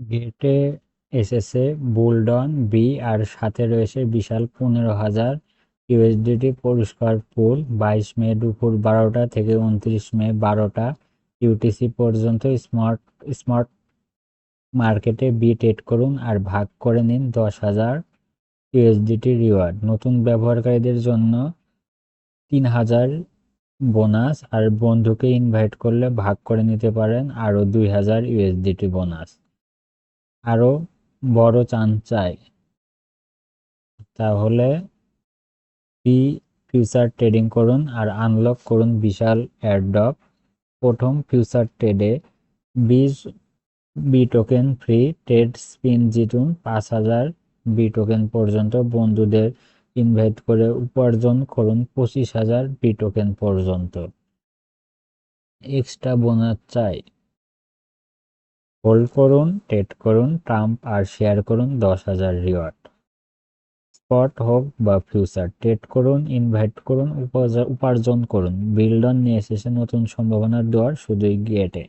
গেটে এসেছে বুলডন বি, আর সাথে রয়েছে বিশাল পনেরো হাজার ইউএসডিটি পুরস্কার পুল, বাইশ মে দুপুর বারোটা থেকে উনত্রিশ মে বারোটা, ইউটিসি পর্যন্ত স্মার্ট স্মার্ট মার্কেটে বি ট্রেড করুন আর ভাগ করে নিন দশ হাজার ইউএসডিটি রিওয়ার্ড। নতুন ব্যবহারকারীদের জন্য তিন হাজার বোনাস, আর বন্ধুকে ইনভাইট করলে ভাগ করে নিতে পারেন আরও দুই হাজার ইউএসডিটি বোনাস। আরও বড় চান চাই। তাহলে পি ফিউচার ট্রেডিং করুন আর আনলক করুন বিশাল এয়ারড্রপ। প্রথম ফিউচার ট্রেডে বিশ B token free trade spin জিতুন, পাঁচ হাজার বি টোকেন পর্যন্ত বন্ধুদের ইনভাইট করে উপার্জন করুন পঁচিশ হাজার বি টোকেন পর্যন্ত। এক্সট্রা বোনাস চাই। হোল্ড করুন টেট করুন ট্রাম্প আর শেয়ার করুন দশ হাজার রিওয়ার্ড স্পট হোক বা ফিউচার ট্রেড করুন ইনভাইট করুন উপার্জন করুন। বিল্ডন নিয়ে এসেছে নতুন সম্ভাবনার দুয়ার, শুধুই গেটে